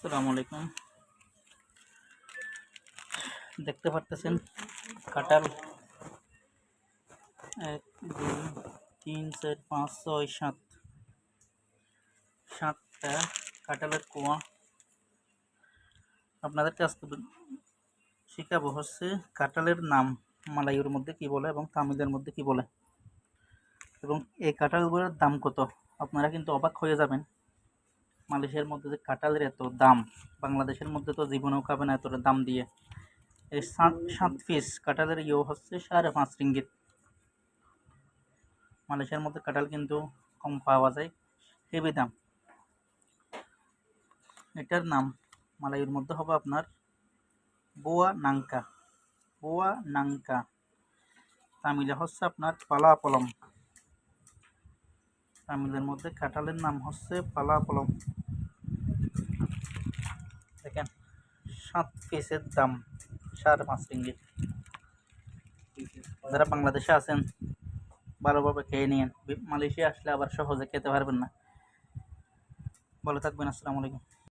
আসসালামু আলাইকুম দেখতে পারতেছেন কাঁঠাল। এক, দুই, তিন, চার, পাঁচ, ছয়, সাত। সাতটা কাঁঠালের কুয়া। আপনাদেরকে আজকে শেখাবো হচ্ছে কাঁঠালের নাম, মালাইয়ের মধ্যে কি বলে এবং তামিলের মধ্যে কি বলে। এবং এই কাঁঠালগুলোর দাম কত? আপনারা কিন্তু অবাক হয়ে যাবেন। মালয়েশিয়ার মধ্যে যে কাঁঠালের এত দাম, বাংলাদেশের মধ্যে তো জীবনেও খাবে না এতটা দাম দিয়ে। এই সাত সাত পিস কাঁঠালের ইয়েও হচ্ছে সাড়ে পাঁচ রিঙ্গিত। মালয়েশিয়ার মধ্যে কাঁঠাল কিন্তু কম পাওয়া যায়, হেভি দাম। এটার নাম মালাইয়ের মধ্যে হবে আপনার বোয়া নাঙ্কা। বোয়া নাঙ্কা। তামিলে হচ্ছে আপনার পালা পলম। তামিলের মধ্যে কাঁঠালের নাম হচ্ছে পালা পলম দেখেন, সাত পিসের দাম, সাড়ে পাঁচ রিঙ্গিত। যারা বাংলাদেশে আছেন, ভালোভাবে খেয়ে নিন মালয়েশিয়া আসলে আবার সহজে খেতে পারবেন না। ভালো থাকবেন, আসসালামু আলাইকুম।